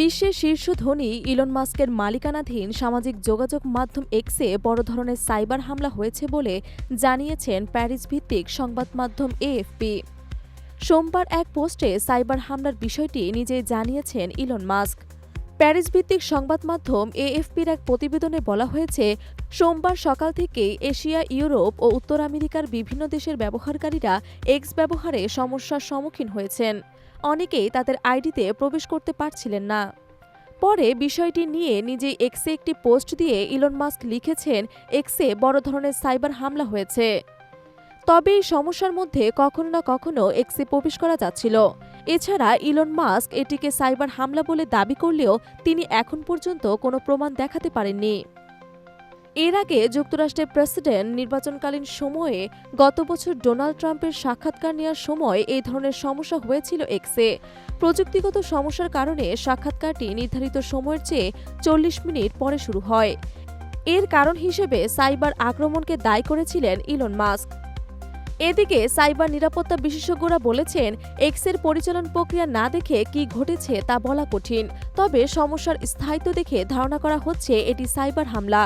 বিশ্বের শীর্ষ ধনী ইলন মাস্কের মালিকানাধীন সামাজিক যোগাযোগ মাধ্যম এক্সে বড় ধরনের সাইবার হামলা হয়েছে বলে জানিয়েছেন প্যারিস ভিত্তিক সংবাদ মাধ্যম এএফপি সোমবার এক পোস্টে সাইবার হামলার বিষয়টি নিজেই জানিয়েছেন ইলন মাস্ক। প্যারিস ভিত্তিক সংবাদ মাধ্যম এএফপির এক প্রতিবেদনে বলা হয়েছে, সোমবার সকাল থেকেই এশিয়া, ইউরোপ ও উত্তর আমেরিকার বিভিন্ন দেশের ব্যবহারকারীরা এক্স ব্যবহারে সমস্যার সম্মুখীন হয়েছেন। অনেকেই তাদের আইডিতে প্রবেশ করতে পারছিলেন না। পরে বিষয়টি নিয়ে নিজেই এক্সে একটি পোস্ট দিয়ে ইলন মাস্ক লিখেছেন এক্সে বড় ধরনের সাইবার হামলা হয়েছে। তবে এই সমস্যার মধ্যে কখনো না কখনো এক্সে প্রবেশ করা যাচ্ছিল। এছাড়া ইলন মাস্ক এটিকে সাইবার হামলা বলে দাবি করলেও তিনি এখন পর্যন্ত কোনো প্রমাণ দেখাতে পারেননি। এর আগে যুক্তরাষ্ট্রের প্রেসিডেন্ট নির্বাচনকালীন সময়ে গত বছর ডোনাল্ড ট্রাম্পের সাক্ষাৎকার নেওয়ার সময় এই ধরনের সমস্যা হয়েছিল এক্সে। প্রযুক্তিগত সমস্যার কারণে সাক্ষাৎকারটি নির্ধারিত সময়ের চেয়ে চল্লিশ মিনিট পরে শুরু হয়। এর কারণ হিসেবে সাইবার আক্রমণকে দায়ী করেছিলেন ইলন মাস্ক। এদিকে সাইবার নিরাপত্তা বিশেষজ্ঞরা বলেছেন, এক্সের পরিচালন প্রক্রিয়া না দেখে কি ঘটেছে তা বলা কঠিন, তবে সমস্যার স্থায়িত্ব দেখে ধারণা করা হচ্ছে এটি সাইবার হামলা।